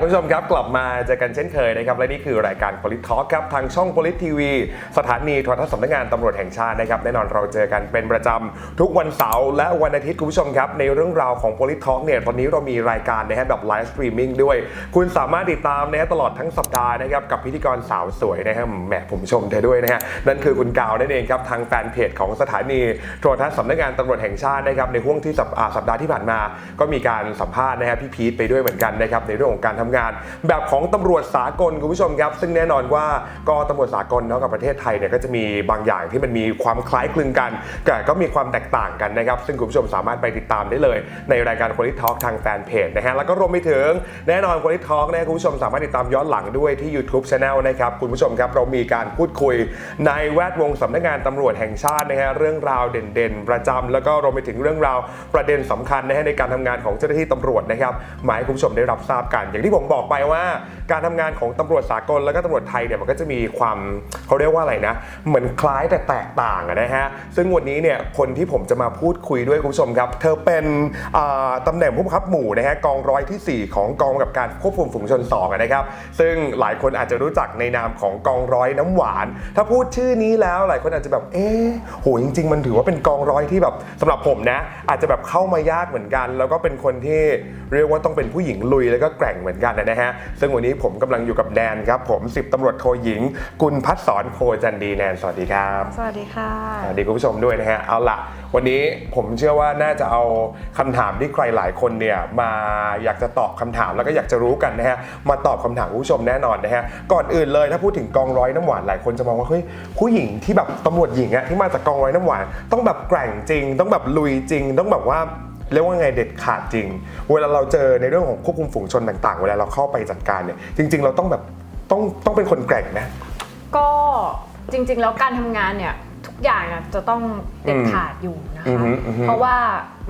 คุณผู้ชมครับกลับมาเจอกันเช่นเคยนะครับและนี่คือรายการ Polit Talk ครับทางช่อง Polit TV สถานีโทรทัศน์สำนักงานตำรวจแห่งชาตินะครับแน่นอนเราเจอกันเป็นประจำทุกวันเสาร์และวันอาทิตย์คุณผู้ชมครับในเรื่องราวของ Polit Talk เนี่ยตอนนี้เรามีรายการนะฮะแบบไลฟ์สตรีมมิ่งด้วย คุณสามารถติดตามนะฮะตลอดทั้งสัปดาห์นะครับกับพิธีกรสาวสวยนะฮะแหมผมชมเธอด้วยนะฮะนั่นคือคุณกาวนั่นเองครับทางแฟนเพจของสถานีโทรทัศน์สำนักงานตำรวจแห่งชาตินะครับในห่วงที่สัปอ่าสัปดาห์ที่ผ่านมา ก็มีการสัมภาษณ์นะฮะพี่พีทไปด้วยเหมือนกันนะครับในเรื่องของการทำงาน แบบของตำรวจสากลคุณผู้ชมครับ ซึ่งแน่นอนว่าก็ตำรวจสากลเนาะกับประเทศไทยเนี่ยก็จะมีบางอย่างที่มันมีความคล้ายคลึงกันแต่ก็มีความแตกต่างกันนะครับซึ่งคุณผู้ชมสามารถไปติดตามได้เลย ในรายการคนที่ทอล์กทางแฟนเพจนะฮะแล้วก็รวมไปถึงแน่นอนคนที่ทอล์กนะคุณผู้ชมสามารถติดตามย้อนหลังด้วยที่ YouTube c h anel นะครับคุณผู้ชมครับเรามีการพูดคุยในแวดวงสำนักงานตำรวจแห่งชาตินะฮะเรื่องราวเด่นๆ ประจำแล้วก็รวมไปถึงเรื่องราวประเด็นสำคัญนะฮะในการทำงานของเจ้าหน้าที่ตำรวจนะครับมาให้คุณผู้ชมได้รับทราบกันอย่างที่ผมบอกไปว่าการทำงานของตำรวจสากลแล้วก็ตำรวจไทยเนี่ยมันก็จะมีความเขาเรียกว่าอะไรนะ เหมือนคล้ายแต่แตกต่างนะฮะซึ่งวันนี้เนี่ยคนที่ผมจะมาพูดคุยด้วยคุณผู้ชมครับ เธอเป็นอ่าตำแหน่งผู้บังคับหมู่นะฮะกองร้อยทีสี่4 ของกองกำกับการควบคุมฝูงชน2อะนะครับ ซึ่งหลายคนอาจจะรู้จักในนามของกองร้อยน้ำหวาน ถ้าพูดชื่อนี้แล้วหลายคนอาจจะแบบเอ๊ะโหจริง ๆ มันถือว่าเป็นกองร้อยที่แบบสำหรับผมนะอาจจะแบบเข้ามายากเหมือนกัน แล้วก็เป็นคนที่เรียกว่าต้องเป็นผู้หญิงลุยแล้วก็แกร่งเหมือนกันนะฮะ ซึ่งวันนี้ผมกำลังอยู่กับแนนครับ ผมสิบตำรวจโทหญิง กุลพัฒสอนโพจันดีแนนสวัสดีครับ สวัสดีค่ะสวัสดีคุณผู้ชมด้วยนะฮะ เอาละวันนี้ผมเชื่อว่าน่าจะเอาคำถามที่ใครหลายคนเนี่ยมาอยากจะตอบคำถามแล้วก็อยากจะรู้กันนะฮะมาตอบคำถามคุณผู้ชมแน่นอนนะฮะก่อนอื่นเลยถ้าพูดถึงกองร้อยน้ำหวานหลายคนจะมองว่าเฮ้ยผู้หญิงที่แบบตำรวจหญิงอะที่มาจากกองร้อยน้ำหวาน ต้องแบบแกร่งจริง ต้องแบบลุยจริง ต้องแบบว่า เรียกว่าไงเด็ดขาดจริง เวลาเราเจอในเรื่องของควบคุมฝูงชนต่างๆ เวลาเราเข้าไปจัดการเนี่ยจริง ๆ เราต้องแบบต้องต้องเป็นคนแกร่งนะก็จริง ๆ แล้วการทำงานเนี่ยทุกอย่างอะจะต้องเด็ดขาดอยู่นะอือคะฮึอือฮึเพราะว่า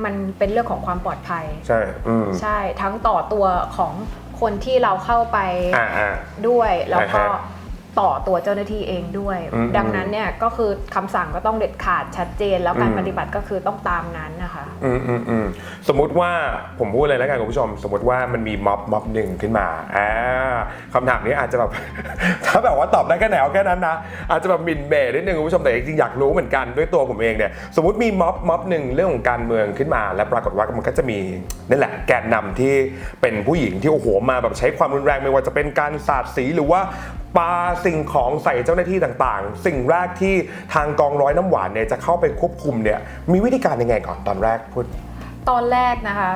มันเป็นเรื่องของความปลอดภัย ใช่อืมใช่ทั้งต่อตัวของคนที่เราเข้าไปอ่าอ่าด้วยแล้วก็อ่าฮะ ต่อตัวเจ้าหน้าที่เองด้วย อืมดังนั้นเนี่ยก็คือคำสั่งก็ต้องเด็ดขาดชัดเจน แล้วการอืม ปฏิบัติก็คือต้องตามนั้นนะคะ อืมอืมอืมสมมุติว่าผมพูดเลยแล้วกันคุณผู้ชม สมมติว่ามันมีม็อบม็อบหนึ่งขึ้นมาอ่าคำถามนี้อาจจะแบบ ถ้าแบบว่าตอบได้แค่แนวแค่นั้นนะอาจจะแบบหมินเบรนิดนึงคุณผู้ชมแต่จริงๆอยากรู้เหมือนกันด้วยตัวผมเองเนี่ยสมมติมีม็อบม็อบหนึ่งเรื่องของการเมืองขึ้นมา แล้วปรากฏว่ามันก็จะมีนั่นแหละแกนนำที่เป็นผู้หญิงที่โอ้โหมาแบบใช้ความรุนแรงไม่ว่าจะเป็นการสาดสีหรือว่าปาสิ่งของใส่เจ้าหน้าที่ต่างๆ สิ่งแรกที่ทางกองร้อยน้ำหวานเนี่ยจะเข้าไปควบคุมเนี่ยมีวิธีการยังไงก่อนตอนแรกพูด ตอนแรกนะคะ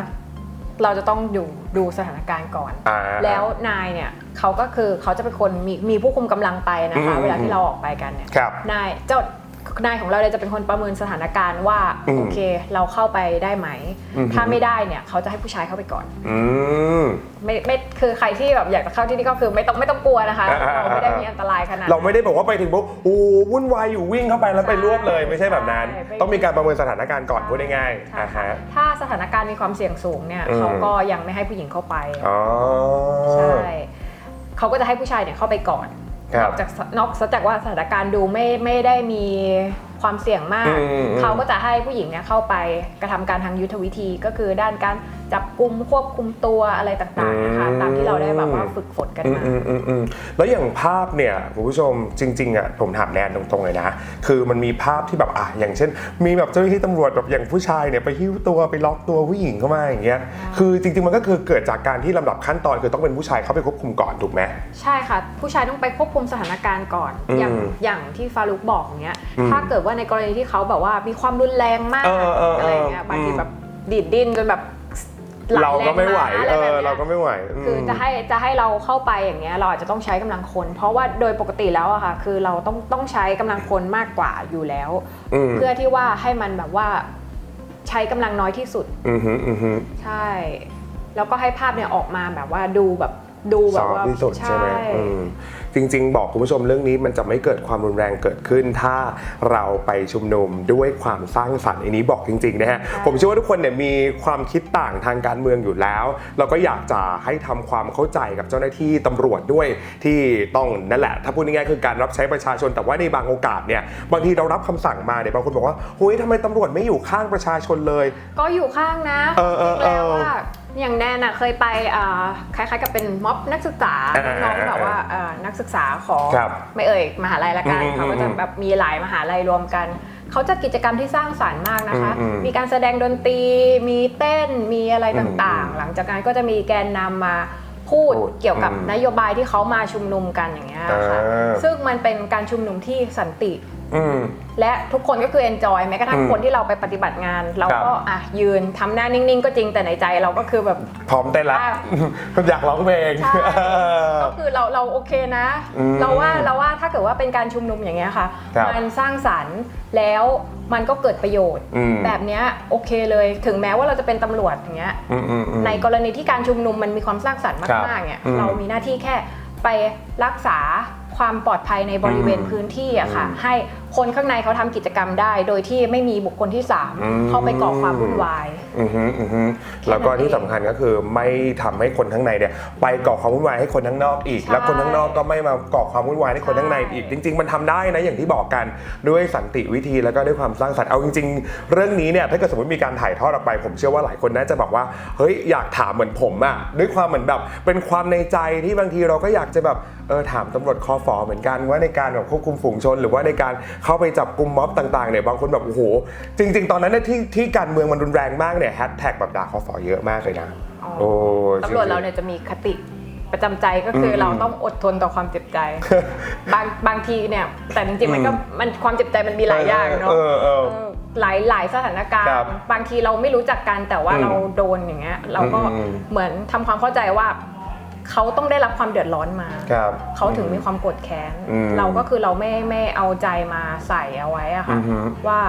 เราจะต้องอยู่ดูสถานการณ์ก่อน อ่า แล้วนายเนี่ยเขาก็คือเขาจะเป็นคนมีมีผู้คุมกำลังไปนะคะ อืม เวลาที่เราออกไปกันเนี่ย ครับ นายเจ้า นายของเราเนี่ยจะเป็นคนประเมินสถานการณ์ว่าอืม โอเค เราเข้าไปได้ไหมอืมถ้าไม่ได้เนี่ยเขาจะให้ผู้ชายเข้าไปก่อน อืม ไม่ไม่คือใครที่แบบอยากจะเข้าที่นี่ก็คือไม่ต้องไม่ต้องกลัวนะคะอ่าอ่าอ่าเราไม่ได้มีอันตรายขนาดเราไม่ได้บอกว่าไปถึงปุ๊บโอ้วุ่นวายอยู่วิ่งเข้าไปแล้วไปรวบเลย ไม่ใช่แบบนั้น ใช่ไม่ต้องมีการประเมินสถานการณ์ก่อนพูดง่ายใช่ๆอ่าฮะ ถ้าสถานการณ์มีความเสี่ยงสูงเนี่ยอืม เขาก็ยังไม่ให้ผู้หญิงเข้าไป อ๋อ ใช่เขาก็จะให้ผู้ชายเนี่ยเข้าไปก่อนครั นบอกจากนอกจากว่าสถานการณ์ดูไม่ไม่ได้มีความเสี่ยงมากอืมอืมเขาก็จะให้ผู้หญิงเนี่ยเข้าไปกระทำการทางยุทธวิธีก็คือด้านการ จับกุมควบคุมตัวอะไรต่างๆนะคะอืมตามที่เราได้แบบว่าฝึกฝนกันอืมมาอืมอืมอืมแล้วอย่างภาพเนี่ยคุณผู้ชมจริงๆอะผมถามแนนตรงๆเลยนะ คือมันมีภาพที่แบบอะอย่างเช่น มีแบบเจ้าหน้าที่ตำรวจแบบอย่างผู้ชายเนี่ยไปหิ้วตัวไปล็อกตัวผู้หญิงเข้ามาอย่างเงี้ยคือจริงๆมันก็คือเกิดจากการที่ลำดับขั้นตอนคือต้องเป็นผู้ชายเข้าไปควบคุมก่อนถูกไหมใช่ค่ะ ผู้ชายต้องไปควบคุมสถานการณ์ก่อนอืมอย่างอย่างที่ฟารุกบอกอย่างเงี้ยอืมถ้าเกิดว่าในกรณีที่เขาแบบว่ามีความรุนแรงมากเออเออเออออะไรเงี้ยบางทีอืมแบบดีดดิ้นจนแบบ หลยเราก็ไม่ไหวแรงาเออะไรอแบบนี้ย เราก็ไม่ไหวมคือจะให้จะให้เราเข้าไปอย่างเงี้ยเราอาจจะต้องใช้กำลังคน เพราะว่าโดยปกติแล้วอะค่ะ คือเราต้องต้องใช้กำลังคนมากกว่าอยู่แล้วอืมเพื่อที่ว่าให้มันแบบว่าใช้กำลังน้อยที่สุด อืมฮึอืมฮึ ใช่ แล้วก็ให้ภาพเนี่ยออกมาแบบว่าดูแบบดูแบซบอฟว่าที่สุดใช่ไหมอืม จริง ๆ บอกคุณผู้ชมเรื่องนี้มันจะไม่เกิดความรุนแรงเกิดขึ้น ถ้าเราไปชุมนุมด้วยความสร้างสรรค์อันนี้บอกจริง ๆ นะฮะ ผมเชื่อว่าทุกคนเนี่ยมีความคิดต่างทางการเมืองอยู่แล้ว เราก็อยากจะให้ทำความเข้าใจกับเจ้าหน้าที่ตำรวจด้วยที่ต้องนั่นแหละ ถ้าพูดง่ายๆคือการรับใช้ประชาชน แต่ว่าในบางโอกาสเนี่ยบางทีเรารับคำสั่งมาเนี่ยบางคนบอกว่าเฮ้ยทำไมตำรวจไม่อยู่ข้างประชาชนเลย ก็อยู่ข้างนะเออเออจริงๆแล้วเออว่าอย่างแนนอะเคยไปอ่าคล้ายๆกับเป็นม็อบนักศึกษาอ่าน้องๆแบบว่าอ่านักศึกษาของครับไม่เอ่ยมหาลัยละกันอืมเขาก็จะแบบมีหลายมหาลัยรวมกัน เขาจัดกิจกรรมที่สร้างสรรค์มากนะคะ อืมอืมมีการแสดงดนตรี มีเต้นมีอะไรอืมต่างอืมๆ หลังจากนั้นก็จะมีแกนนำมาพูดพูดเกี่ยวกับอืมนโยบายที่เขามาชุมนุมกันอย่างเงี้ยค่ะอ่าซึ่งมันเป็นการชุมนุมที่สันติอืม และทุกคนก็คือ enjoy แม้กระทั่งอืมคนที่เราไปปฏิบัติงาน เราครับก็อะยืนทำหน้านิ่งๆ ก็จริงแต่ในใจเราก็คือแบบพร้อมเต้นละอะอยากร้องเพลงใช่ก็คือเราเราโอเคนะอืมเราว่าเราว่าถ้าเกิดว่าเป็นการชุมนุมอย่างเงี้ยค่ะครับมันสร้างสรรค์แล้วมันก็เกิดประโยชน์อืมแบบเนี้ยโอเคเลยถึงแม้ว่าเราจะเป็นตำรวจอย่างเงี้ยอืมอืมอืมในกรณีที่การชุมนุมมันมีความสร้างสรรค์ครับมากๆเนี่ยอืมเรามีหน้าที่แค่ไปรักษา ความปลอดภัยในบริเวณอืมพื้นที่อะค่ะ อืมให้คนข้างในเขาทำกิจกรรมได้ โดยที่ไม่มีบุคคลที่สามอืม เข้าไปก่อความวุ่นวาย อือฮึอือฮึแล้วก็ที่สำคัญก็คือไม่ทำให้คนข้างในเนี่ยไปก่อความวุ่นวายให้คนข้างนอกอีก ใช่แล้วคนข้างนอกก็ไม่มาก่อความวุ่นวายให้คนข้างในอีกจริง ๆ มันทำได้นะอย่างที่บอกกันด้วยสันติวิธีแล้วก็ด้วยความสร้างสรรค์เอาจริง ๆ เรื่องนี้เนี่ยถ้าเกิดสมมติมีการถ่ายทอดออกไป ผมเชื่อว่าหลายคนน่าจะบอกว่าเฮ้ยอยากถามเหมือนผมอะด้วยความเหมือนแบบเป็นความในใจที่บางทีเราก็อยากจะแบบเออถามตำรวจคอฟอเหมือนกันว่าในการแบบควบคุมฝูงชน หรือว่าในการเข้าไปจับกลุ่มม็อบต่างๆเนี่ยบางคนแบบโอ้โหจริง ๆ ตอนนั้นเนี่ยที่ที่การเมืองมันรุนแรงมากเนี่ยแฮชแท็กแบบด่าคอฟอเยอะมากเลยนะอ๋อโอ้ตำรวจเราเนี่ยจะมีคติประจำใจก็คืออมเราต้องอดทนต่อความเจ็บใจ บางบางทีเนี่ยแต่จริงๆมันก็อืมมันความเจ็บใจมันมีหลายอย่างเนาะเออเออเออหลายหลายสถานการครับณ์ บางทีเราไม่รู้จักกันแต่ว่าอืมเราโดนอย่างเงี้ยเราก็อืมอืมเหมือนทำความเข้าใจว่า เขาต้องได้รับความเดือดร้อนมา ครับเขาถึงมีความโกรธแค้น อืมเราก็คือเราไม่ไม่เอาใจมาใส่เอาไว้อะค่ะอือฮึ ว่า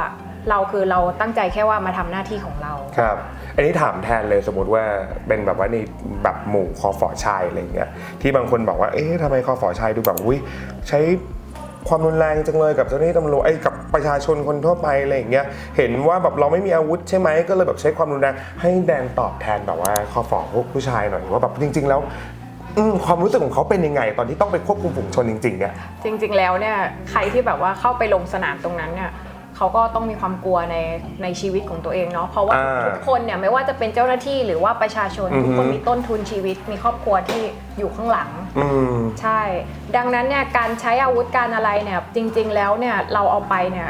เราคือเราตั้งใจแค่ว่ามาทำหน้าที่ของเรา ครับ อันนี้ถามแทนเลยสมมติว่าเป็นแบบว่าในแบบหมู่คอฟอชายอะไรอย่างเงี้ยที่บางคนบอกว่าเอ๊ะทำไมคอฟอชายดูแบบอุ้ยใช้ความรุนแรงจังเลยกับเจ้าหน้าที่ตำรวจไอ้ยกับประชาชนคนทั่วไปอะไรอย่างเงี้ยเห็นว่าแบบเราไม่มีอาวุธใช่ไหมก็เลยแบบใช้ความรุนแรงให้แดนตอบแทนแบบว่าคอฟอพวกผู้ชายหน่อยว่าแบบจริง ๆ แล้ว อืมความรู้สึกของเขาเป็นยังไง ตอนที่ต้องไปควบคุมฝูงชนจริงๆเนี่ยจริง ๆ แล้วเนี่ยใครที่แบบว่าเข้าไปลงสนามตรงนั้นเนี่ยเขาก็ต้องมีความกลัวในในชีวิตของตัวเองเนาะเพราะว่าอ่าทุกคนเนี่ยไม่ว่าจะเป็นเจ้าหน้าที่หรือว่าประชาชนอือฮึทุกคนมีต้นทุนชีวิต มีครอบครัวที่อยู่ข้างหลังอืมใช่ ดังนั้นเนี่ยการใช้อาวุธการอะไรเนี่ยจริง ๆ แล้วเนี่ยเราเอาไปเนี่ย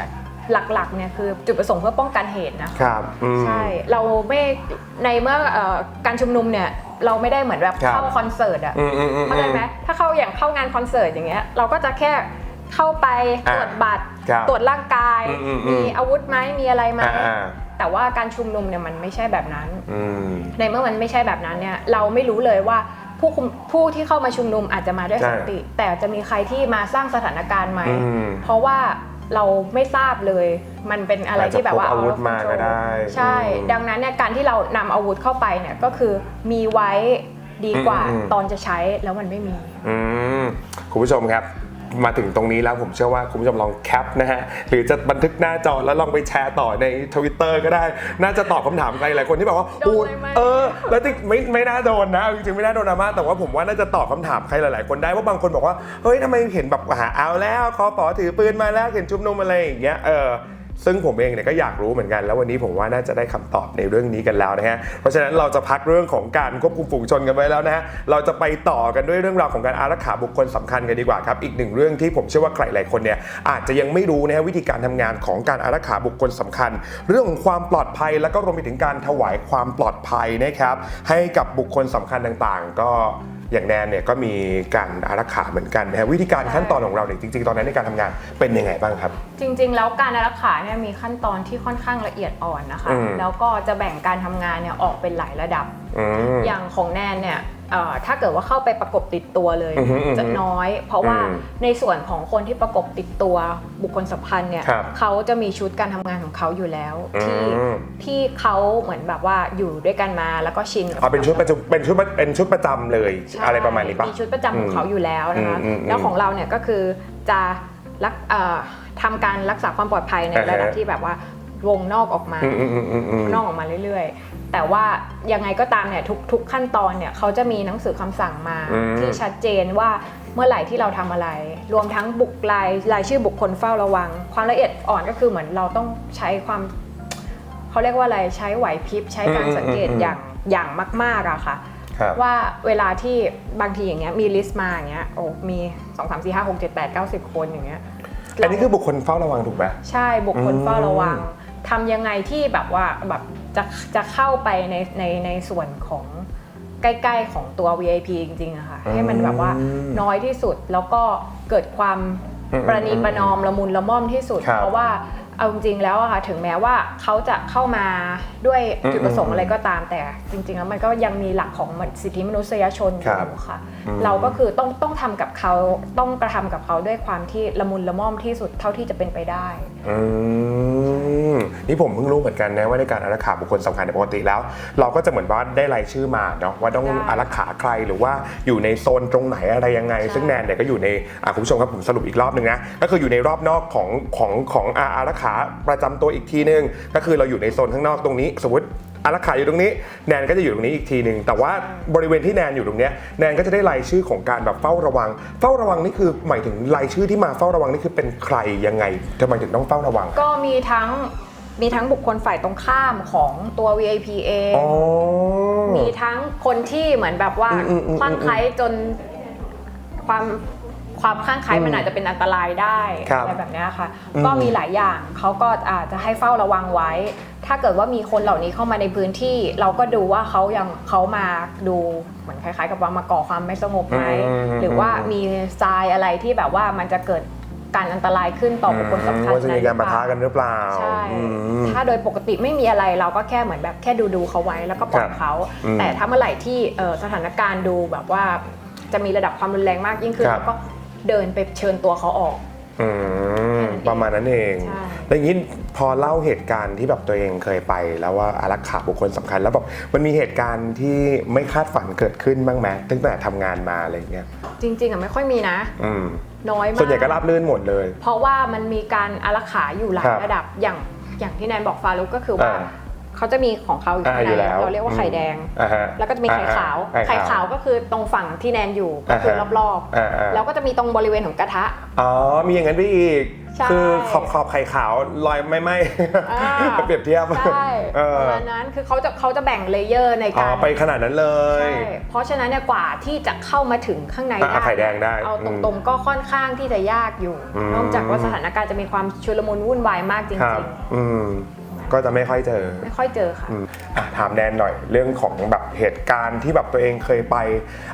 หลักๆเนี่ยคือจุดประสงค์เพื่อป้องกันเหตุนะคะครับอืมใช่เราไม่ในเมื่อเอ่อการชุมนุมเนี่ย เราไม่ได้เหมือนแบบครับเข้าคอนเสิร์ตอะอืมอืมอืมเข้าใจไหมถ้าเข้าอย่างเข้างานคอนเสิร์ตอย่างเงี้ยเราก็จะแค่เข้าไปอ่าตรวจบัตรครับตรวจร่างกาย อืมอืมอืม มีอาวุธไหมมีอะไรไหมอ่าอ่าแต่ว่าการชุมนุมเนี่ยมันไม่ใช่แบบนั้น อืม ในเมื่อมันไม่ใช่แบบนั้นเนี่ยเราไม่รู้เลยว่าผู้คุมผู้ที่เข้ามาชุมนุมอาจจะมาด้วยใช่สันติ แต่จะมีใครที่มาสร้างสถานการณ์ไหมอืมเพราะว่าเราไม่ทราบเลย มันเป็นอะไรที่แบบว่าอาจจะพกอาวุธ out of มาก็ control ได้ ใช่อืมดังนั้นเนี่ยการที่เรานำอาวุธเข้าไปเนี่ยก็คือมีไว้ดีกว่าอืมอืมตอนจะใช้แล้วมันไม่มีอืมคุณผู้ชมครับมาถึงตรงนี้แล้วผมเชื่อว่าคุณผู้ชมลองแคปนะฮะ หรือจะบันทึกหน้าจอแล้วลองไปแชร์ต่อในทวิตเตอร์ก็ได้ น่าจะตอบคำถามใครหลายคนที่บอกว่าโดนเลยไหมเออ แล้วจริงไม่ไม่น่าโดนนะ จริงๆไม่น่าโดนดราม่าแต่ว่าผมว่าน่าจะตอบคำถามใครหลายๆ คนได้ว่าบางคนบอกว่าเฮ้ยทำไมเห็นแบบหาเอาแล้วคอปอถือปืนมาแล้วเห็นชุมนุมอะไรอย่างเงี้ยเออ ซึ่งผมเองเนี่ยก็อยากรู้เหมือนกัน แล้ววันนี้ผมว่าน่าจะได้คำตอบในเรื่องนี้กันแล้วนะฮะเพราะฉะนั้นเราจะพักเรื่องของการควบคุมฝูงชนกันไว้แล้วนะฮะเราจะไปต่อกันด้วยเรื่องราวของการอารักขาบุคคลสำคัญกันดีกว่าครับอีกหนึ่งเรื่องที่ผมเชื่อว่าใครหลายคนเนี่ยอาจจะยังไม่รู้นะฮะวิธีการทำงานของการอารักขาบุคคลสำคัญ เรื่องของความปลอดภัยแล้วก็รวมไปถึงการถวายความปลอดภัยนะครับให้กับบุคคลสำคัญต่างๆ ก็ อย่างแนนเนี่ยก็มีการอารักขาเหมือนกันนะฮะวิธีการขั้นตอนของเราเนี่ยจริงๆ ตอนนั้นในการทำงานเป็นยังไงบ้างครับ จริงๆ แล้วการอารักขาเนี่ยมีขั้นตอนที่ค่อนข้างละเอียดอ่อนนะคะ อืม แล้วก็จะแบ่งการทำงานเนี่ยออกเป็นหลายระดับ อืม อย่างของแนนเนี่ยเอ่อ ถ้าเกิดว่าเข้าไปประกบติดตัวเลยอือฮึอือฮึจะน้อย เพราะว่าอืมในส่วนของคนที่ประกบติดตัวบุคคลสำคัญเนี่ยครับเขาจะมีชุดการทำงานของเขาอยู่แล้ว ที่อืมที่เขาเหมือนแบบว่าอยู่ด้วยกันมาแล้วก็ชินกับอ๋อเป็นชุดประจำเป็นชุดประเป็นชุดประจำเลยใช่อะไรประมาณนี้ปะมีชุดประจำของเขาอยู่แล้วนะคะอืมอืมอืมแล้วของเราเนี่ยก็คือจะรักเอ่อทำการรักษาความปลอดภัยในอ่าฮะระดับที่แบบว่าวงนอกออกมาอืมอืมอืมอืมอืมนอกออกมาเรื่อยๆ แต่ว่ายังไงก็ตามเนี่ยทุกทุกขั้นตอนเนี่ยเขาจะมีหนังสือคำสั่งมาอืม ที่ชัดเจนว่าเมื่อไหร่ที่เราทำอะไร รวมทั้งบุกรายรายชื่อบุคคลเฝ้าระวัง ความละเอียดอ่อนก็คือเหมือนเราต้องใช้ความเขาเรียกว่าอะไรใช้ไหวพริบใช้การสังเกตอย่างอย่างมากๆอะค่ะ ครับ ว่าเวลาที่บางทีอย่างเงี้ยมีลิสต์มาอย่างเงี้ยโอ้มี2 3 4 5 6 7 8 9 10คนอย่างเงี้ยอันนี้คือบุคคลเฝ้าระวังถูกไหม ใช่บุคคลอืม เฝ้าระวังทำยังไงที่แบบว่าแบบ จะจะเข้าไปในในในส่วนของใกล้ๆของตัว VIP จริงๆอะค่ะ ให้มันแบบว่าน้อยที่สุดแล้วก็เกิดความอืมประนีประนอมละมุนละม่อมที่สุด ครับเพราะว่าเอาจริงๆแล้วอะค่ะถึงแม้ว่าเขาจะเข้ามาด้วยจุดประสงอืค์มอะไรก็ตามแต่ จริงๆแล้วมันก็ยังมีหลักของสิทธิมนุษยชนอครับยู่ค่ะ อืม เราก็คือต้องต้องทำกับเขาต้องกระทำกับเขาด้วยความที่ละมุนละม่อมที่สุดเท่าที่จะเป็นไปได้ อืม นี่ผมเพิ่งรู้เหมือนกันนะว่าในการอารักขาบุคคลสำคัญในยปกติแล้ว เราก็จะเหมือนว่าได้รายชื่อมาเนาะว่าต้องได้อารักขาใครหรือว่าอยู่ในโซนตรงไหนอะไรยังไงใช่ซึ่งแนนเนี่ยก็อยู่ในอะคุณผู้ชมครับผมสรุปอีกรอบหนึ่งนะก็คืออยู่ในรอบนอกของของของอาอารักขาประจำตัวอีกทีนึง ก็คือเราอยู่ในโซนข้างนอกตรงนี้สมมติอารักขาอยู่ตรงนี้แนนก็จะอยู่ตรงนี้อีกทีหนึ่งแต่ว่าบริเวณที่แนนอยู่ตรงเนี้ยแนนก็จะได้รายชื่อของการแบบเฝ้าระวัง เฝ้าระวังนี่คือหมายถึงรายชื่อที่มาเฝ้าระวังนี่คือเป็นใครยังไงทำไมถึงต้องเฝ้าระวัง ก็มีทั้ง มีทั้งบุคคลฝ่ายตรงข้ามของตัว VIP เอง อ๋อ มีทั้งคนที่เหมือนแบบว่าอืมอืมอืมคลั่งไคล้จนความความคลั่งไคล้อืมมันอาจจะเป็นอันตรายได้ครับอะไรแบบเนี้ยค่ะ อืมก็มีหลายอย่างเขาก็อาจจะให้เฝ้าระวังไว้ ถ้าเกิดว่ามีคนเหล่านี้เข้ามาในพื้นที่ เราก็ดูว่าเขายังเขามาดูเหมือนคล้าย ๆ กับว่ามาก่อความไม่สงบไหมอืมหรือว่ามีทรายอะไรที่แบบว่ามันจะเกิด การอันตรายขึ้นต่อบุคคลสำคัญว่าจะมีการปะทะกันหรือเปล่าใช่อืมถ้าโดยปกติไม่มีอะไรเราก็แค่เหมือนแบบแค่ดูดูๆเขาไว้แล้วก็ปล่อยครับเขาอืมแต่ถ้าเมื่อไหร่ที่เอ่อสถานการณ์ดูแบบว่าจะมีระดับความรุนแรงมากยิ่งขึ้นครับเราก็เดินไปเชิญตัวเขาออกอืมประมาณนั้นเองใช่แล้วอย่างนี้พอเล่าเหตุการณ์ที่แบบตัวเองเคยไป แล้วว่าอารักขาบุคคลสำคัญ แล้วแบบมันมีเหตุการณ์ที่ไม่คาดฝันเกิดขึ้นบ้างไหมตั้งแต่ทำงานมาอะไรอย่างเงี้ย จริง ๆอะไม่ค่อยมีนะอืม น้อยมาก ส่วนใหญ่ก็ราบรื่นหมดเลย เพราะว่ามันมีการอารักขาอยู่หลาคยรับระดับอย่างอย่างที่แนนบอกฟารุกก็คือว่าอ่า เขาจะมีของเขาอยู่อ่าข้างอยู่ในแล้วเราเรียกว่าไข่แดงอ่าฮะแล้วก็จะมีไข่ขาวอ่ไข่ขาวก็คือตรงฝั่งที่แนนอยู่ก็คือรอบอ่าอ่าๆแล้วก็จะมีตรงบริเวณของกระทะ อ๋อ มีอย่างนั้นไปอีกใช่คือขอบขอบไข่ขาวลอยไม่ไหมอ่าเปรียบเทียบใช่เออประมาณนั้นคือเขาจะเขาจะแบ่งเลเยอร์ในอ๋อการไปขนาดนั้นเลยใช่เพราะฉะนั้นเนี่ยกว่าที่จะเข้ามาถึงข้างในอะไข่แดงได้ เอาอืตมรงๆก็ค่อนข้างที่จะยากอยู่อืมนอกจากว่าสถานการณ์จะมีความชุลมุนวุ่นวายมากจครับริงอืม ก็จะไม่ค่อยเจอๆไม่ค่อยเจอค่ะอืมอะถามแนนหน่อยเรื่องของแบบเหตุการณ์ที่แบบตัวเองเคยไป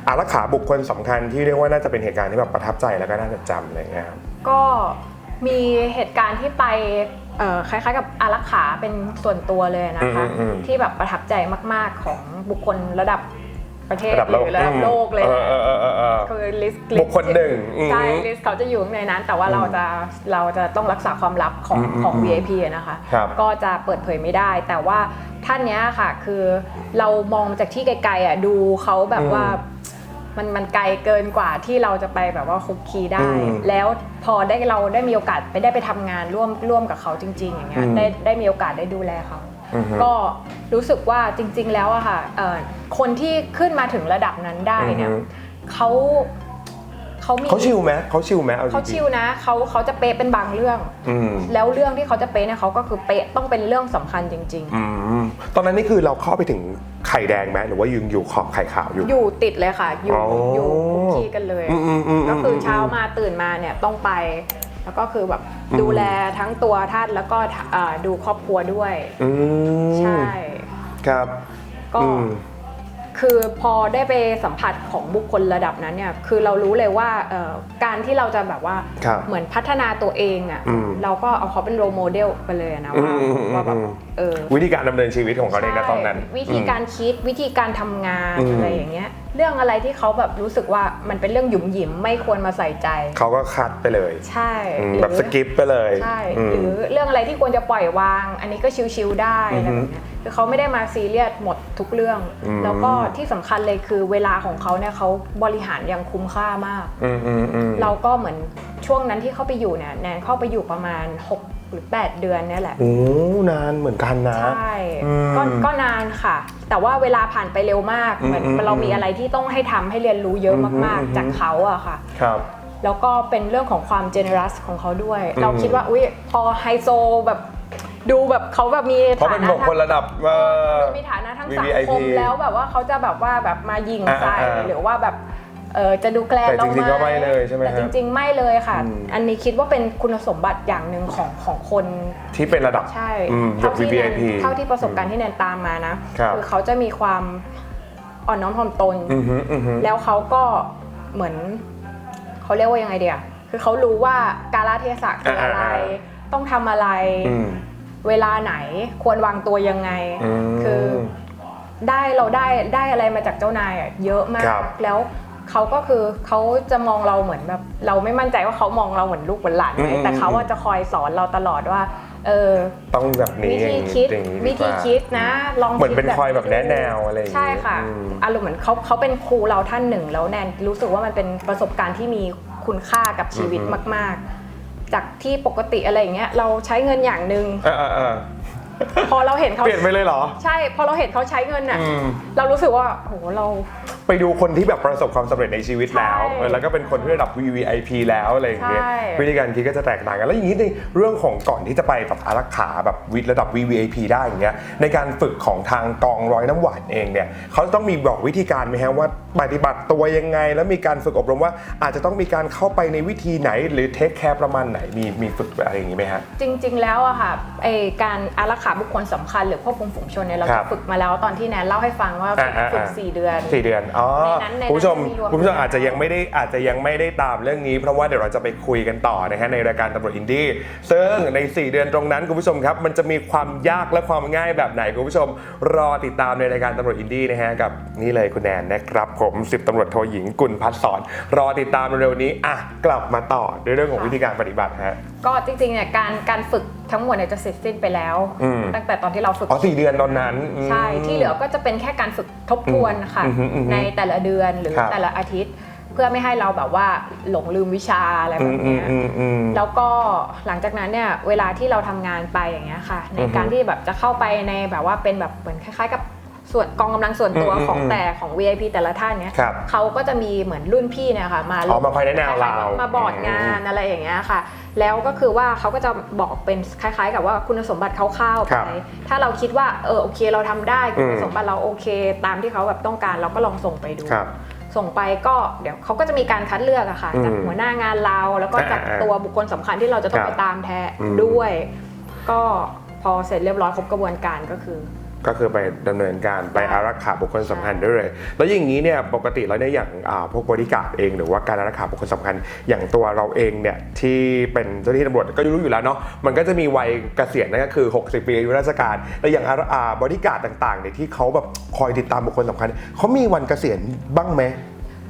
อารักขาบุคคลสำคัญที่เรียกว่าน่าจะเป็นเหตุการณ์ที่แบบประทับใจแล้วก็น่าจดจำอะไรอย่างเงี้ยครับก็มีเหตุการณ์ที่ไปเอ่อคล้ายๆ กับอารักขาเป็นส่วนตัวเลยนะคะ อืมอืมที่แบบประทับใจมาก ๆ ของบุคคลระดับ ประเทศระดับโลกหรือระดับโลกเลยเอนะอเออเออเออเออคือลิสต์บุคคลหนึ่งอืมใช่ลิสต์เขาจะอยู่ข้างในนั้นแต่ว่าเราจะเราจะต้องรักษาความลับของอืมอืมของอืม VIP อะนะคะครับก็จะเปิดเผยไม่ได้ แต่ว่าท่านเนี้ยค่ะคือเรามองจากที่ไกลๆอะดูเขาแบบว่ามันมันไกลเกินกว่าที่เราจะไปแบบว่าคุกคีได้อืมแล้วพอได้เราได้มีโอกาสไปได้ไปทำงานร่วมร่วมกับเขาจริง ๆ อย่างเงี้ยอืมได้ได้มีโอกาสได้ดูแลเขา อือฮึก็รู้สึกว่าจริง ๆ แล้วอะค่ะเอ่อคนที่ขึ้นมาถึงระดับนั้นได้เนี่ยอือฮึ เขาเขามีเขาชิลไหมเขาชิลไหมเอาจริงๆเขาชิลนะเขาเขาจะเป๊ะเป็นบางเรื่องอืมแล้วเรื่องที่เขาจะเป๊ะเนี่ยเขาก็คือเป๊ะต้องเป็นเรื่องสำคัญจริง อืมตอนนั้นนี่คือเราเข้าไปถึงไข่แดงไหมหรือว่ายืนอยู่ขอบไข่ขาวอยู่ ๆ อยู่ติดเลยค่ะ อยู่อ๋ออ อยู่คุกคีกันเลย อืมอืมอืมก็คือเช้ามาตื่นมาเนี่ยต้องไป แล้วก็คือแบบดูแลทั้งตัวท่านแล้วก็เอ่อดูครอบครัวด้วยอืมใช่ครับก็อืม คือพอได้ไปสัมผัสของบุคคลระดับนั้นเนี่ยคือเรารู้เลยว่าเอ่อการที่เราจะแบบว่าครับเหมือนพัฒนาตัวเองอะอืมเราก็เอาเขาเป็นโรโมเดลไปเลยนะว่าอืมอืมว่าแบบอืมเออวิธีการดำเนินชีวิตของเขาในณตอนนั้นใช่วิธีการคิดวิธีการทำงานอืมอะไรอย่างเงี้ยเรื่องอะไรที่เขาแบบรู้สึกว่ามันเป็นเรื่องหยุมหยิมไม่ควรมาใส่ใจ เขาก็คัดไปเลย ใช่อืมหรือแบบสกิปไปเลยใช่อืมหรือเรื่องอะไรที่ควรจะปล่อยวาง อันนี้ก็ชิวๆได้อืออะไรฮึแบบเนี้ย คือเขาไม่ได้มาซีเรียสหมดทุกเรื่อง อืม แล้วก็ที่สำคัญเลยคือเวลาของเขาเนี่ยเขาบริหารอย่างคุ้มค่ามาก อืมอืมอืม เราก็เหมือนช่วงนั้นที่เข้าไปอยู่เนี่ยแนนเข้าไปอยู่ประมาณ 6 หรือ 8 เดือนเนี่ยแหละ โอ้นานเหมือนกันนะ ใช่อืมก็ก็นานค่ะ แต่ว่าเวลาผ่านไปเร็วมากอืมเหมือนอืมเรามีอะไรที่ต้องให้ทำให้เรียนรู้เยอะอืมมากอืม ๆ จากเขาอะค่ะ ครับ แล้วก็เป็นเรื่องของความ generous ของเขาด้วยอืมเราคิดว่า อุ้ยพอไฮโซแบบ ดูแบบเขาแบบมีเพราะเป็นบุคคลระดับเอ่อดูมีฐานะทั้งสัง VVIP คมแล้วแบบว่าเขาจะแบบว่าแบบมายิงใส่อ่าอ่าหรือว่าแบบเออจะดูแกลนแต่เราจริงๆก็ไม่เลยใช่ไหมแต่ฮะจริง ๆ ไม่เลยค่ะ อืม อันนี้คิดว่าเป็นคุณสมบัติอย่างหนึ่งของของคน ที่เป็นระดับใช่อืมเท่าที่แนน VVIP เท่าที่ประสบการณ์ที่แนนตามมานะครับอเขาจะมีความอ่อนน้อมถ่อมตน อือฮึอือฮึ แล้วเขาก็เหมือนเขาเรียกว่ายังไงเดียคือเขารู้ว่ากาลเทศะคืออะไร อ่าต้องทำอะไร อืม เวลาไหนควรวางตัวยังไงอืมคือได้เราได้ได้อะไรมาจากเจ้านายอะเยอะมาครักบแล้วเขาก็คือเขาจะมองเราเหมือนแบบเราไม่มั่นใจว่าเขามองเราเหมือนลูกเหมือนหลานไหมแต่เขาอะจะคอยสอนเราตลอดว่าเออต้องแบบนี้วิอย่าธีงนี้คิดอย่างนี้วิธีกาคิดนะ ลองเหมือนเป็นดคอยแบบแนะแนวอะไรอย่างงี้ใช่ค่ะอืมอารมณ์เหมือนเขาเขาเป็นครูเราท่านหนึ่งแล้วแนนรู้สึกว่ามันเป็นประสบการณ์ที่มีคุณค่ากับชีวิตอือฮึมาก ๆ จากที่ปกติอะไรอย่างเงี้ยเราใช้เงินอย่างหนึ่งอ่าอ่าอ่าพอเราเห็นเขาเปลี่ยนไปเลยเหรอ ใช่ พอเราเห็นเขาใช้เงินอะ อืม เรารู้สึกว่าโหเรา ไปดูคนที่แบบประสบความสำเร็จในชีวิตแล้วใช่เออแล้วก็เป็นคนที่ระดับ VVIP แล้วอะไรอย่างเงี้ยใช่ วิธีการคิดก็จะแตกต่างกัน แล้วอย่างนี้ในเรื่องของก่อนที่จะไปแบบอารักขาแบบวิระดับ VVIP ได้อย่างเงี้ยในการฝึกของทางกองร้อยน้ำหวานเองเนี่ยเขาจะต้องมีบอกวิธีการไหมฮะว่าปฏิบัติตัวยังไง แล้วมีการฝึกอบรมว่าอาจจะต้องมีการเข้าไปในวิธีไหน หรือเทคแคร์ประมาณไหนมีมีฝึกอะไรอย่างงี้ไหมฮะ จริง ๆ แล้วอะค่ะไอการอารักขาบุคคลสำคัญหรือควบคุมฝูงชนเนี่ยเราครัจะบฝึกมาแล้วตอนที่แนนเล่าให้ฟังว่าอ่าอ่า ฝึกอ่าสี่เดือน สี่เดือนอ๋อในนั้นในนั้นคุณผู้ชมจะมีรวม คุณผู้ชมอาจจะยังไม่ได้อาจจะยังไม่ได้ตามเรื่องนี้ เพราะว่าเดี๋ยวเราจะไปคุยกันต่อนะฮะในรายการตำรวจอินดี้ซึ่งใน 4 เดือนตรงนั้นคุณผู้ชมครับ มันจะมีความยากและความง่ายแบบไหนคุณผู้ชมรอติดตามในรายการตำรวจอินดี้นะฮะกับนี่เลยคุณแนนนะครับผมสิบตำรวจโทหญิงกุลพัฒน์สอนรอติดตามเร็วๆนี้อะกลับมาต่อในเรื่องของวิธีการปฏิบัติฮะก็จริงๆเนี่ยการการฝึกทั้งหมดเนี่ยจะเสร็จสิ้นไปแล้วอืมตั้งแต่ตอนที่เราฝึกอ๋อสี่เดือนตอนนั้นอืมใช่ที่เหลือก็จะเป็นแค่การฝึกทบทวนค่ะอืมอืมอืมในแต่ละเดือนหรือครับแต่ละอาทิตย์เพื่อไม่ให้เราแบบว่าหลงลืมวิชาอะไรอืแบมบอืเนี้มยอืมอืมแล้วก็หลังจากนั้นเนี่ยเวลาที่เราทำงานไปอย่างเงี้ยค่ะ ในการที่แบบจะเข้าไปในแบบว่าเป็นแบบเหมือนคล้ายๆ กับ ส่วนกองกำลังส่วนตัวอืมอืมของอืมแต่ของ VIP แต่ละท่านเนี่ยครับเขาก็จะมีเหมือนรุ่นพี่เนี่ยค่ะมาอ๋อมาคอยแนะนำเราคล้ยๆมาบอร์ดงานอะไรอย่างเงี้ยค่ะ แล้วก็คือว่าเขาก็จะบอกเป็นคล้ายๆ กับว่าคุณสมบัติคร่าวๆครัไปบถ้าเราคิดว่าเออโอเคเราทำได้คุณอืมสมบัติเราโอเค ตามที่เขาแบบต้องการเราก็ลองส่งไปดูครับส่งไปก็เดี๋ยวเขาก็จะมีการคัดเลือกอะค่ะอืมจากหัวหน้างานเราแล้วก็จากอ่าๆตัวบุคคลสำคัญที่เราจะต้องครับไปตามแทนอืมด้วย ก็พอเสร็จเรียบร้อยครบกระบวนการก็คือ ก็คือไปดำเนินการไปอารักขาบุคคลสำคัญด้วยเลยแล้วอย่างนี้เนี่ยปกติแล้วเนี่ยอย่างอาพวกบริการเอง หรือว่าการอารักขาบุคคลสำคัญ อย่างตัวเราเองเนี่ยที่เป็นเจ้าหน้าที่ตำรวจก็รู้อยู่แล้วเนาะมันก็จะมีวัยเกษียณนั่นก็คือ 60 ปีอายุราชการแต่อย่างอาอ่าบริการต่างๆเนี่ยที่เขาแบบคอยติดตามบุคคลสำคัญเขามีวันเกษียณบ้างไหม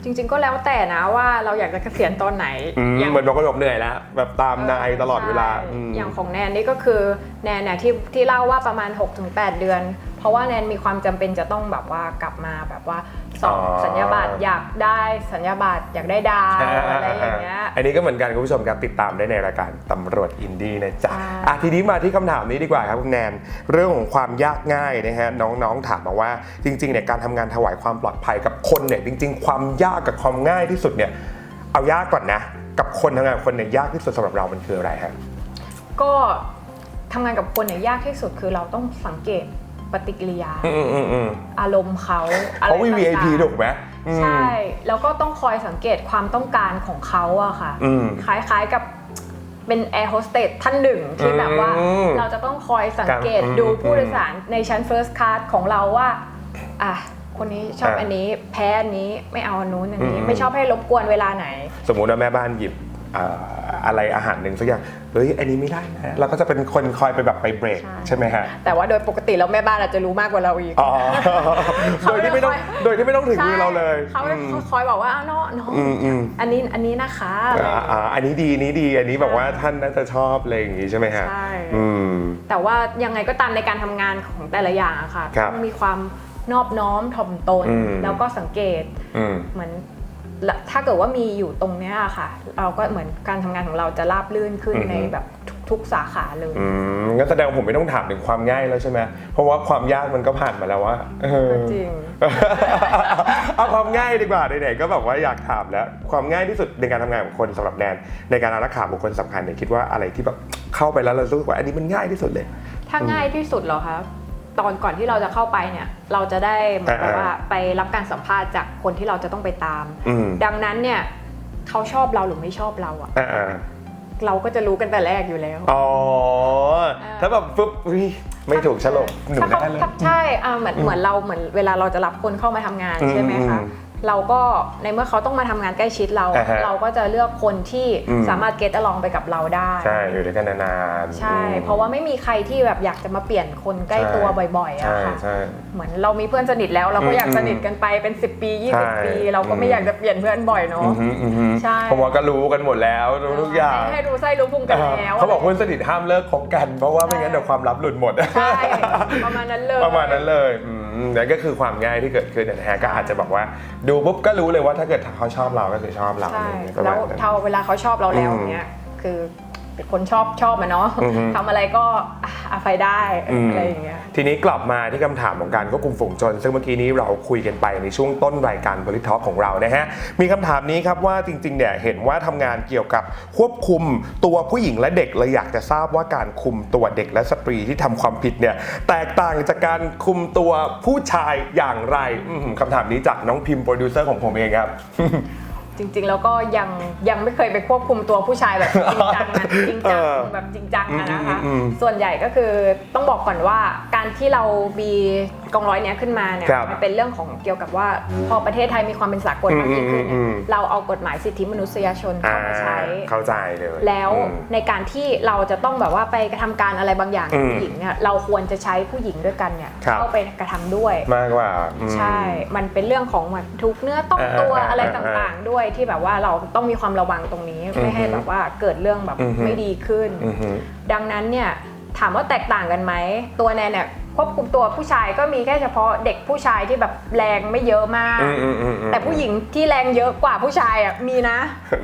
จริง ๆ ก็แล้วแต่นะว่าเราอยากจะเกษียณตอนไหนอืมอย่างเหมือนบางคนบอกเหนื่อยแล้วแบบตามนายตลอดเวลาใช่อืมอย่างของแนนนี่ก็คือแนนเนี่ยที่ที่เล่าว่าประมาณ 6-8 เดือน เพราะว่าแนนมีความจำเป็นจะต้องแบบว่ากลับมาแบบว่า สอบอ๋อสัญญาบัตรอยากได้สัญญาบัตรอยากได้ดาวอะไรอย่างเงี้ยอันนี้ก็เหมือนกันคุณผู้ชมครับติดตามได้ในรายการตำรวจอินดี้นะจ๊ะใช่อะทีนี้มาที่คำถามนี้ดีกว่าครับคุณแนนเรื่องของความยากง่ายนะฮะน้องๆถามมาว่าจริงๆเนี่ยการทำงานถวายความปลอดภัยกับคนเนี่ยจริง ๆ ความยากกับความง่ายที่สุดเนี่ยเอายากก่อนนะ กับคนทำงานกับคนเนี่ยยากที่สุดสำหรับเรามันคืออะไรฮะก็ทำงานกับคนเนี่ยยากที่สุดคือเราต้องสังเกต ปฏิกิริยา อืมอืมอืมอารมณ์เขาอะไรเพราะ VVIP ต่างๆถูกไหมอืม ใช่ แล้วก็ต้องคอยสังเกตความต้องการของเขาอะค่ะ อืมคล้ายๆกับเป็นแอร์โฮสเตสท่านหนึ่งที่แบบว่าอืมเราจะต้องคอยสังเกตครับดูอืมผู้โดยสารในชั้น First Class ของเราว่า อะ คนนี้ชอบอะอันนี้แพ้อันนี้ไม่เอาอันนู้นอันนี้ อืม ไม่ชอบให้รบกวนเวลาไหน สมมุติว่าแม่บ้านหยิบอ่า อะไรอาหารหนึ่งสักอย่างเฮ้ยอันนี้ไม่ได้นะเราก็จะเป็นคนคอยไปแบบไปเบรกใช่ใช่ไหมฮะแต่ว่าโดยปกติแล้วแม่บ้านอาจจะรู้มากกว่าเราอีกอ๋อโดยที่ไม่ต้องโดยที่ไม่ต้องถึงมือเราเลยเขาอืมคอยบอกว่าเอาเนาะน้องอืมอืมอันนี้อันนี้นะคะอะไรอย่างอ่าเงี้ยอ่าอันนี้ดีนี้ดีอันนี้แบบว่าท่านน่าจะชอบอะไรอย่างงี้ใช่ไหมฮะใช่อืมแต่ว่ายังไงก็ตามในการทำงานของแต่ละอย่างอะค่ะครับต้องมีความนอบน้อมถ่อมตนอืมแล้วก็สังเกตอืมเหมือนละ ถ้าเกิดว่ามีอยู่ตรงเนี้ยอะค่ะ เราก็เหมือนการทำงานของเราจะราบรื่นขึ้นอือฮึในแบบทุกๆสาขาเลยอืมงั้นแสดงว่าผมไม่ต้องถามถึงความง่ายแล้วใช่ไหมเพราะว่าความยากมันก็ผ่านมาแล้วว่าเออจริงเอาความง่ายดีกว่าไหนๆก็แบบว่าอยากถามแล้ว ความง่ายที่สุดในการทำงานของคนสำหรับแนนในการอารักขาบุคคลสำคัญเนี่ยคิดว่าอะไรที่แบบเข้าไปแล้วเรารู้สึกว่าอันนี้มันง่ายที่สุดเลย ถ้าง่ายที่สุดเหรอคะ ตอนก่อนที่เราจะเข้าไปเนี่ย เราจะได้เหมือนกับว่าไปรับการสัมภาษณ์จากคนที่เราจะต้องไปตาม อืม ดังนั้นเนี่ยเขาชอบเราหรือไม่ชอบเราอะอ่าอ่าเราก็จะรู้กันแต่แรกอยู่แล้วอ๋อ ถ้าแบบปุ๊บอุ๊ยไม่ถูกฉลกหนูถ้าเขาได้เลย ถ้าใช่อ่าเหมือนเหมือนเราเหมือนเวลาเราจะรับคนเข้ามาทำงานอืมใช่ไหมอืคะม เราก็ในเมื่อเขาต้องมาทำงานใกล้ชิดเรา อ่าฮะเราก็จะเลือกคนที่อืม สามารถเกตอลองไปกับเราได้ ใช่อยู่ด้วยกันนานๆใช่ อืมเพราะว่าไม่มีใครที่แบบอยากจะมาเปลี่ยนคนใกล้ใช่ตัวบ่อยๆอะใช่ค่ะ ใช่ เหมือนเรามีเพื่อนสนิทแล้วเราก็อยากอืมสนิทกันไปเป็น 10 ปี ใช่20 ปี เราก็ไม่อืม อยากจะเปลี่ยนเพื่อนบ่อยเนาะ อือหืออือหือใช่เพราะว่าก็รู้กันหมดแล้วรู้ทุกอย่างให้ให้รู้ไส้รู้พุงกันแล้วเขาบอกเพื่อนสนิทห้ามเลิกคบกัน เพราะว่าไม่งั้นเดี๋ยวความลับหลุดหมด ใช่ ประมาณนั้นเลย ประมาณนั้นเลยอืม นั่นก็คือความง่ายที่เกิดขึ้นนะฮะก็อาจจะบอกว่าดูปุ๊บก็รู้เลยว่าถ้าเกิดเขาชอบเราก็คือชอบเราใช่อะไรอย่างเงี้ยประแล้มาวณนั้นเท่าเวลาเขาชอบเราแล้วอืมเนี้ยคือ เป็นคนชอบชอบมันเนาะอือฮึทำอะไรก็อะอภัยได้อืมอะไรอย่างเงี้ยทีนี้กลับมาที่คำถามของการควบคุมฝูงชนซึ่งเมื่อกี้นี้เราคุยกันไปในช่วงต้นรายการ p o l i t a l k ของเรานะฮะมีคำถามนี้ครับว่าจริงๆเนี่ยเห็นว่าทำงานเกี่ยวกับควบคุมตัวผู้หญิงและเด็กเลยอยากจะทราบว่าการคุมตัวเด็กและสตรีที่ทำความผิดเนี่ยแตกต่างจากการคุมตัวผู้ชายอย่างไรอืมคำถามนี้จากน้องพิมพ์โปรดิวเซอร์ของผมเองครับ จริง ๆ แล้วก็ยังยังไม่เคยไปควบคุมตัวผู้ชายแบบจริงจังนะจริงจังเออแบบจริงจังอะนะคะอืมอืมอืมส่วนใหญ่ก็คือต้องบอกก่อนว่าการที่เรามีกองร้อยเนี้ยขึ้นมาเนี่ยครับมันเป็นเรื่องของเกี่ยวกับว่าพอประเทศไทยมีความเป็นสากลมากยิ่งขึ้นเนี่อืยมอืมอืมเราเอากฎหมายสิทธิมนุษยชนเข้ามาใช้เข้าใจเลยแล้วอืมในการที่เราจะต้องแบบว่าไปกระทำการอะไรบางอย่างกับอืมผู้หญิงเนี่ยเราควรจะใช้ผู้หญิงด้วยกันเนี่ยครับเข้าไปกระทำด้วยมากกว่าอืมใช่ มันเป็นเรื่องของแบบทุกเนื้อต้องตัวอ่าอ่าอะไรอ่าต่างๆ ด้วยที่แบบว่าเราต้องมีความระวังตรงนี้อือฮึไม่ให้แบบว่าเกิดเรื่องแบบอือฮึไม่ดีขึ้นอือหือดังนั้นเนี่ยถามว่าแตกต่างกันไหมตัวแนนเนี่ยควบคุมตัวผู้ชายก็มีแค่เฉพาะเด็กผู้ชายที่แบบแรงไม่เยอะมากอืมอืมอืมอืมแต่ผู้หญิงที่แรงเยอะกว่าผู้ชายอะมีนะ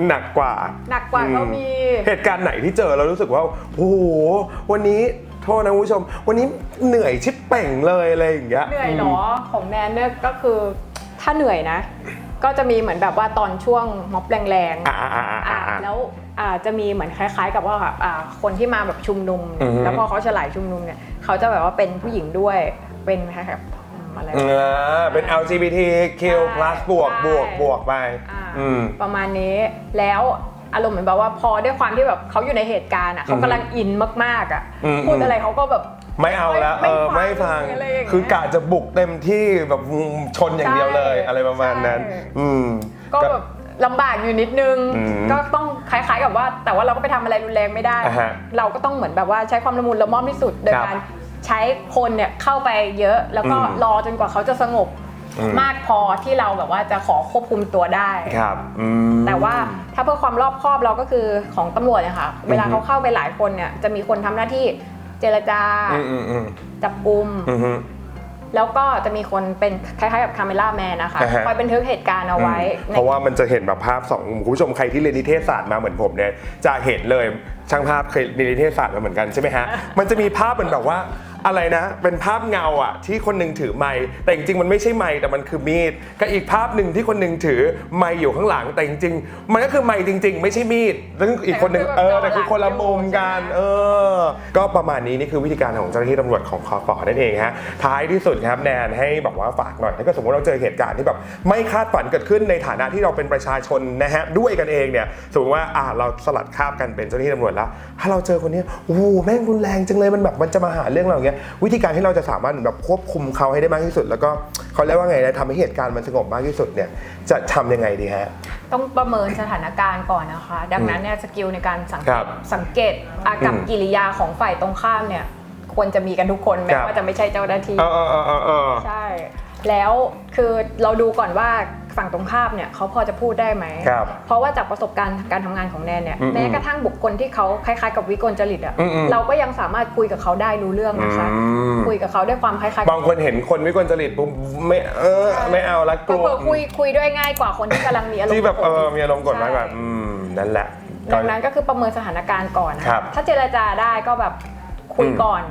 หนักกว่า หนักกว่าก็มี เหตุการณ์ไหนที่เจอแล้วรู้สึกว่าโอ้โหวันนี้โทษนะคุณผู้ชม วันนี้เหนื่อยชิบเป่งเลยอะไรอย่างเงี้ยเหนื่อยเหรอของแนนเนี่ยก็คือถ้าเหนื่อยนะ ก็จะมีเหมือนแบบว่าตอนช่วงม็อบแรงๆอ่าอ่าอ่าอ่า อ่าแล้วอ่าจะมีเหมือนคล้าย ๆ กับว่าอ่าคนที่มาแบบชุมนุม อือฮึ แล้วพอเขาฉลายชุมนุมเนี่ยเขาจะแบบว่าเป็นผู้หญิงด้วยเป็นคล้ายๆกับอะไร เออเป็น LGBTQ+ บวกบวกบวกไปอ่าอืม ประมาณนี้แล้วอารมณ์เหมือนแบบว่าพอด้วยความที่แบบเขาอยู่ในเหตุการณ์อะเขากำลังอินมากๆอะอืมพูดอะไรเขาก็แบบ ไม่เอาแล้วไม่เออไม่ไม่ฟัฟังงอะไรอย่างเงี้ยคือกะจะบุกเต็มที่แบบชนอย่างเดียวเลย ใช่อะไรประมาณนั้น ใช่ อืม ก็แบบลำบากอยู่นิดนึง อืมก็ต้องคล้ายๆกับว่า แต่ว่าเราก็ไปทำอะไรรุนแรงไม่ได้ อ่าฮะเราก็ต้องเหมือนแบบว่าใช้ความละมุนละม่อมที่สุดโดยครับการใช้คนเนี่ยเข้าไปเยอะแล้วก็อืมรอจนกว่าเขาจะสงบอืม มากพอที่เราแบบว่าจะขอควบคุมตัวได้ ครับอืม แต่ว่าถ้าเพื่อความรอบคอบเราก็คือของตำรวจเนี่ยค่ะ เวลาเขาเข้าไปหลายคนเนี่ยจะมีคนทำหน้าที่ เจรจา อืมอืมอืมจับกุม อืมอืมแล้วก็จะมีคนเป็นคล้ายๆกับคาเมล่าแมนนะคะ อ่าฮะ คอยบันทึกเหตุการณ์เอาไว้อืมในเพราะว่ามันจะเห็นแบบภาพสองมุมคุณผู้ชมใครที่เรียนนิเทศศาสตร์มาเหมือนผมเนี่ยจะเห็นเลยช่างภาพเคยเรียนนิเทศศาสตร์มาเหมือนกันใช่ไหมฮะมันจะมีภาพเหมือนแบบว่า อะไรนะ เป็นภาพเงาอะ ที่คนหนึงถือไม้แต่จริงๆมันไม่ใช่ไม้แต่มันคือมีดกับอีกภาพหนึ่งที่คนหนึงถือไม้อยู่ข้างหลังแต่จริงๆ มันก็คือไม้จริง ๆ ไม่ใช่มีดแล้วอีกคนหนึงเออแต่คือคนละมุมกันเออ ก็ประมาณนี้นี่คือวิธีการของเจ้าหน้าที่ตำรวจของคอฟนั่นเองฮะท้ายที่สุดครับแนนให้บอกว่าฝากหน่อยถ้าเกิดสมมติเราเจอเหตุการณ์ที่แบบไม่คาดฝันเกิดขึ้นในฐานะที่เราเป็นประชาชนนะฮะด้วยกันเองเนี่ยสมมติว่าอ่าเราสลัดคราบกันเป็นเจ้าหน้าที่ตำรวจแล้ว ถ้าเราเจอคนเนี้ยโอ้โหแม่งรุนแรงจังเลยมันแบบมันจะมาหาเรื่องเราอย่างเงี้ยวิธีการที่เราจะสามารถแบบควบคุมเขาให้ได้มากที่สุด แล้วก็เขาเรียกว่าไงนะทำให้เหตุการณ์มันสงบมากที่สุดเนี่ยจะทำยังไงดีฮะต้องประเมินสถานการณ์ก่อนนะคะ ดังนั้นเนี่ยสกิลในการสังเกครัตบสังเกตอากับอืมกิริยาของฝ่ายตรงข้ามเนี่ยควรจะมีกันทุกคนแม้ครับว่าจะไม่ใช่เจ้าหน้าที่เออเออเออเออเออใช่แล้วคือเราดูก่อนว่า ฝั่งตรงข้ามเนี่ยเขาพอจะพูดได้ไหม ครับเพราะว่าจากประสบการณ์การทำงานของแนนเนี่ยอืมแม้กระทั่งบุคคลที่เขาคล้ายๆกับวิกลจริตอะอืมอืมเราก็ยังสามารถคุยกับเขาได้รู้เรื่องนะคะอืมคุยกับเขาด้วยความคล้ายๆบางคนเห็นคนวิกลจริตปุ๊บไม่เออไม่เอาละกก็ลัวเผื่อคุยคุยด้วยง่ายกว่าคนที่กำลังมีอารมณ์ที่แบบโกรเอธอมีอารมณ์กดมากกว่าใช่ อืม นั่นแหละ ดังนั้นก็คือประเมินสถานการณ์ก่อนนะครับถ้าเจรจาได้ก็แบบคุยอืมก่อน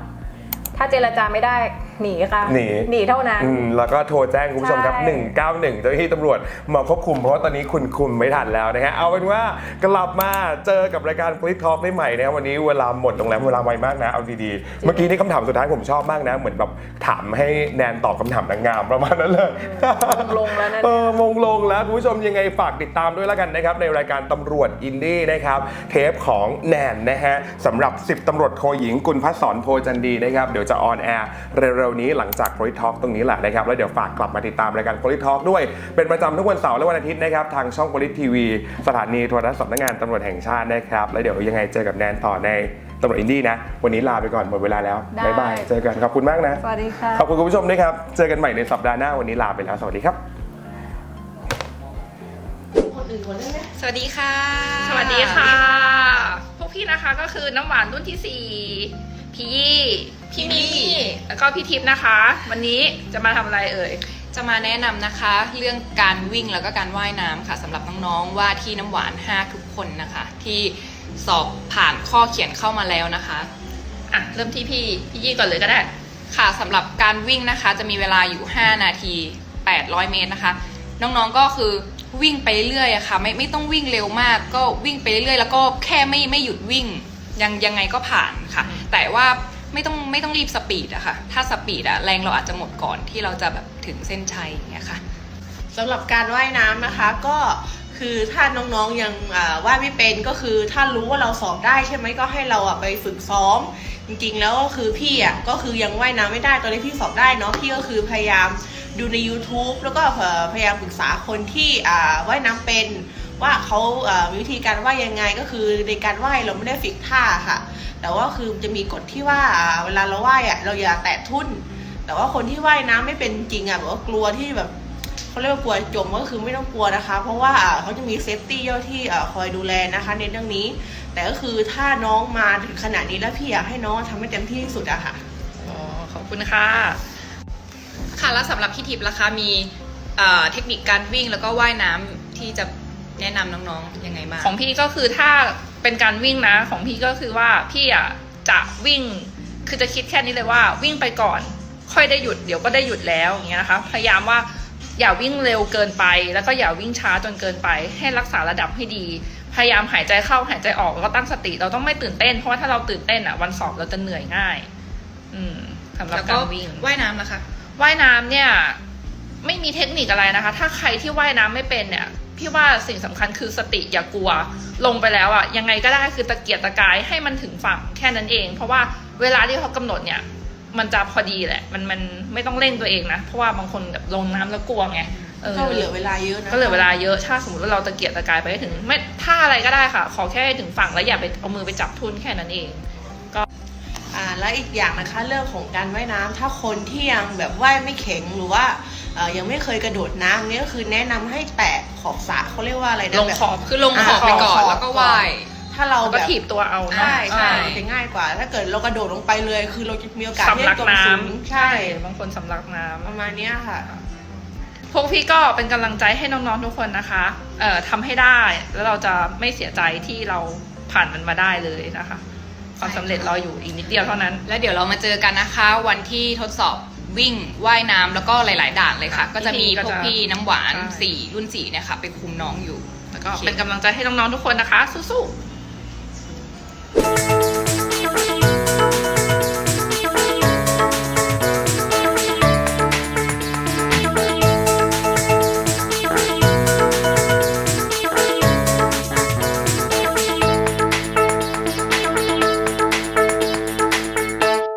ถ้าเจรจาไม่ได้หนีค่ะหนีหนี เท่านั้น อืมแล้วก็โทรแจ้งคุณผู้ชมครับ ใช่ 191 เจ้าหน้าที่ตำรวจมาควบคุมเพราะว่าตอนนี้คุณคุมไม่ทันแล้วนะฮะเอาเป็นว่ากลับมาเจอกับรายการ Police Talk ได้ใหม่นะวันนี้เวลาหมดลงแล้วเวลาไวมากนะ เอาดีๆ เมื่อกี้นี่คำถามสุดท้ายผมชอบมากนะ เหมือนแบบถามให้แนนตอบคำถามนางงามประมาณนั้นเลย ลงแล้วนะ เออมงลงแล้วคุณผู้ชมยังไงฝากติดตามด้วยแล้วกันนะครับ ในรายการตำรวจอินดี้นะครับ เทปของแนนนะฮะสำหรับ 10ตำรวจโทหญิงกุลพัฒสอนโพจันดีนะครับ เดี๋ยวจะออนแอร์เร็วๆนี้หลังจาก Police Talk ตรงนี้แหละนะครับแล้วเดี๋ยวฝากกลับมาติดตามรายการ Police Talk ด้วยเป็นประจำทุกวันเสาร์และวันอาทิตย์นะครับทางช่อง Police TV สถานีโทรทัศน์สำนักงานตำรวจแห่งชาตินะครับแล้วเดี๋ยวยังไงเจอกับแนนต่อในตำรวจอินดี้นะ วันนี้ลาไปก่อนหมดเวลาแล้วได้บ๊ายบายเจอกันขอบคุณมากนะสวัสดีค่ะขอบคุณคุณผู้ชมด้วยครับเจอกันใหม่ในสัปดาห์หน้าวันนี้ลาไปแล้วสวัสดีครับสวัสดีค่ะ สวัสดีค่ะ พวกพี่นะคะก็คือน้ำหวานรุ่นที่4 พี่ยี่พี่มี่แล้วก็พี่ทิพย์นะคะ วันนี้จะมาทำอะไรเอ่ย จะมาแนะนำนะคะ เรื่องการวิ่งแล้วก็การว่ายน้ำค่ะสำหรับน้องๆว่าที่น้ำหวาน 5 ทุกคนนะคะ ที่สอบผ่านข้อเขียนเข้ามาแล้วนะคะ อะ เริ่มที่พี่พี่ยี่ก่อนเลยก็ได้ ค่ะสำหรับการวิ่งนะคะ จะมีเวลาอยู่ 5 นาที 800 เมตรนะคะ น้องๆก็คือวิ่งไปเรื่อยๆอะค่ะ ไม่ไม่ต้องวิ่งเร็วมาก ก็วิ่งไปเรื่อยๆแล้วก็แค่ไม่ไม่หยุดวิ่ง ยังยังไงก็ผ่านค่ะ แต่ว่าไม่ต้องไม่ต้องรีบสปีดอะค่ะ ถ้าสปีดอะแรงเราอาจจะหมดก่อนที่เราจะแบบถึงเส้นชัยอย่างเงี้ยค่ะสำหรับการว่ายน้ำนะคะก็คือถ้าน้องๆยังอ่าว่ายไม่เป็นก็คือถ้ารู้ว่าเราสอบได้ใช่ไหมก็ให้เราอะไปฝึกซ้อม จริงๆแล้วก็คือพี่อะก็คือยังว่ายน้ำไม่ได้ตอนนี้พี่สอบได้เนาะพี่ก็คือพยายามดูใน YouTube แล้วก็เอ่อพยายามปรึกษาคนที่อ่าว่ายน้ำเป็น ว่าเขามีวิธีการว่ายยังไงก็คือในการว่ายเราไม่ได้ฝึกท่าค่ะ แต่ว่าคือจะมีกฎที่ว่าเวลาเราว่ายอะเราอย่าแตะทุ่น แต่ว่าคนที่ว่ายน้ำไม่เป็นจริงอะแบบว่ากลัวที่แบบเขาเรียกว่ากลัวจมก็คือไม่ต้องกลัวนะคะ เพราะว่าเขาจะมีเซฟตี้เจ้าที่คอยดูแลนะคะในเรื่องนี้ แต่ก็คือถ้าน้องมาถึงขนาดนี้แล้วพี่อยากให้น้องทำให้เต็มที่ที่สุดอะค่ะอ๋อขอบคุณค่ะค่ะแล้วสำหรับพี่ทิพย์ล่ะคะมีเอ่อเทคนิคการวิ่งแล้วก็ว่ายน้ำที่จะ แนะนำน้องๆยังไงบ้าง ของพี่ก็คือถ้าเป็นการวิ่งนะ ของพี่ก็คือว่าพี่อะจะวิ่งคือจะคิดแค่นี้เลยว่าวิ่งไปก่อน ค่อยได้หยุดเดี๋ยวก็ได้หยุดแล้วอย่างเงี้ยนะคะพยายามว่าอย่าวิ่งเร็วเกินไป แล้วก็อย่าวิ่งช้าจนเกินไป ให้รักษาระดับให้ดี พยายามหายใจเข้าหายใจออกแล้วก็ตั้งสติ เราต้องไม่ตื่นเต้นเพราะว่าถ้าเราตื่นเต้นอะวันสอบเราจะเหนื่อยง่าย อืมสำหรับแล้วก็การวิ่ง ว่ายน้ำนะคะ ว่ายน้ำเนี่ยไม่มีเทคนิคอะไรนะคะ ถ้าใครที่ว่ายน้ำไม่เป็นเนี่ย พี่ว่าสิ่งสำคัญคือสติอย่ากลัว ลงไปแล้วอะยังไงก็ได้คือตะเกียกตะกายให้มันถึงฝั่งแค่นั้นเอง เพราะว่าเวลาที่เขากำหนดเนี่ย มันจะพอดีแหละ มันมันไม่ต้องเร่งตัวเองนะ เพราะว่าบางคนแบบลงน้ำแล้วกลัวไงเออก็เหลือเวลาเยอะนะก็เหลือเวลาเยอะถ้าสมมติว่าเราตะเกียกตะกายไปให้ถึงไม่ท่าอะไรก็ได้ค่ะ ขอแค่ให้ถึงฝั่งแล้วอย่าไปเอามือไปจับทุ่นแค่นั้นเองอ่าแล้วอีกอย่างนะคะเรื่องของการว่ายน้ำถ้าคนที่ยังแบบว่ายไม่แข็งหรือว่าเอ่อ ยังไม่เคยกระโดดน้ำเนี่ยก็คือแนะนำให้แตะขอบสระเขาเรียกว่าอะไรนะลงแบบขอบคือลงขอบไปก่อนอ่าแล้วก็ว่ายถ้าเราแล้วแบก็บถีบตัวเอาเนอะใช่ใช่อ่าจะง่ายกว่า ถ้าเกิดเรากระโดดลงไปเลย คือเราจะมีโอกาสที่สำลัจะกจมน้สูงำใช่ บางคนสำลักน้ำประมาณเนี้ยค่ะ พวกพี่ก็เป็นกำลังใจให้น้องๆทุกคนนะคะเอ่อทำให้ได้แล้วเราจะไม่เสียใจที่เราผ่านมันมาได้เลยนะคะ ความสำเร็จรออยู่อีกนิดเดียวเท่านั้น แล้วเดี๋ยวเรามาเจอกันนะคะ วันที่ทดสอบ วิ่งว่ายน้ำแล้วก็หลาย ๆ ด่านเลยค่ะ ก็จะมีพวกพี่น้ำหวานใช่ สี่รุ่นสี่เนี่ยค่ะ ไปคุมน้องอยู่ แล้วก็โอเคเป็นกำลังใจให้น้องๆทุกคนนะคะ สู้ๆ